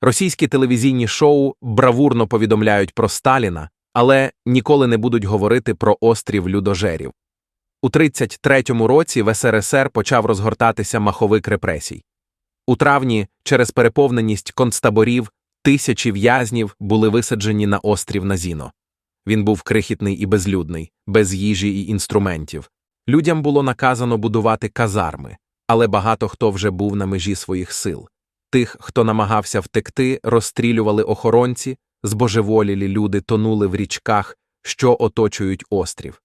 Російські телевізійні шоу бравурно повідомляють про Сталіна, але ніколи не будуть говорити про острів людожерів. У 33-му році в СРСР почав розгортатися маховик репресій. У травні, через переповненість концтаборів, тисячі в'язнів були висаджені на острів Назіно. Він був крихітний і безлюдний, без їжі і інструментів. Людям було наказано будувати казарми, але багато хто вже був на межі своїх сил. Тих, хто намагався втекти, розстрілювали охоронці, збожеволілі люди тонули в річках, що оточують острів.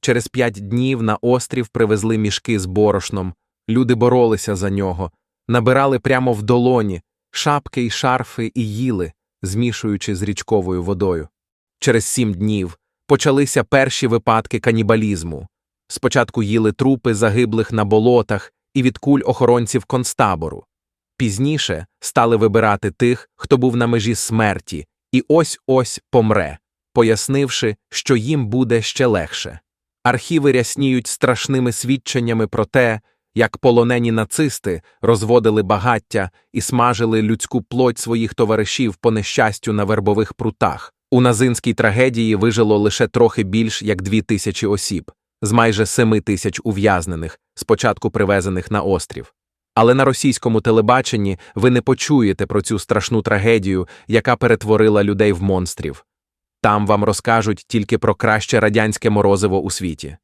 Через п'ять днів на острів привезли мішки з борошном, люди боролися за нього, набирали прямо в долоні, шапки й шарфи і їли, змішуючи з річковою водою. Через сім днів почалися перші випадки канібалізму. Спочатку їли трупи загиблих на болотах і від куль охоронців концтабору. Пізніше стали вибирати тих, хто був на межі смерті, і ось-ось помре, пояснивши, що їм буде ще легше. Архіви рясніють страшними свідченнями про те, як полонені нацисти розводили багаття і смажили людську плоть своїх товаришів по нещастю на вербових прутах. У назинській трагедії вижило лише трохи більш як дві тисячі осіб, з майже семи тисяч ув'язнених, спочатку привезених на острів. Але на російському телебаченні ви не почуєте про цю страшну трагедію, яка перетворила людей в монстрів. Там вам розкажуть тільки про краще радянське морозиво у світі.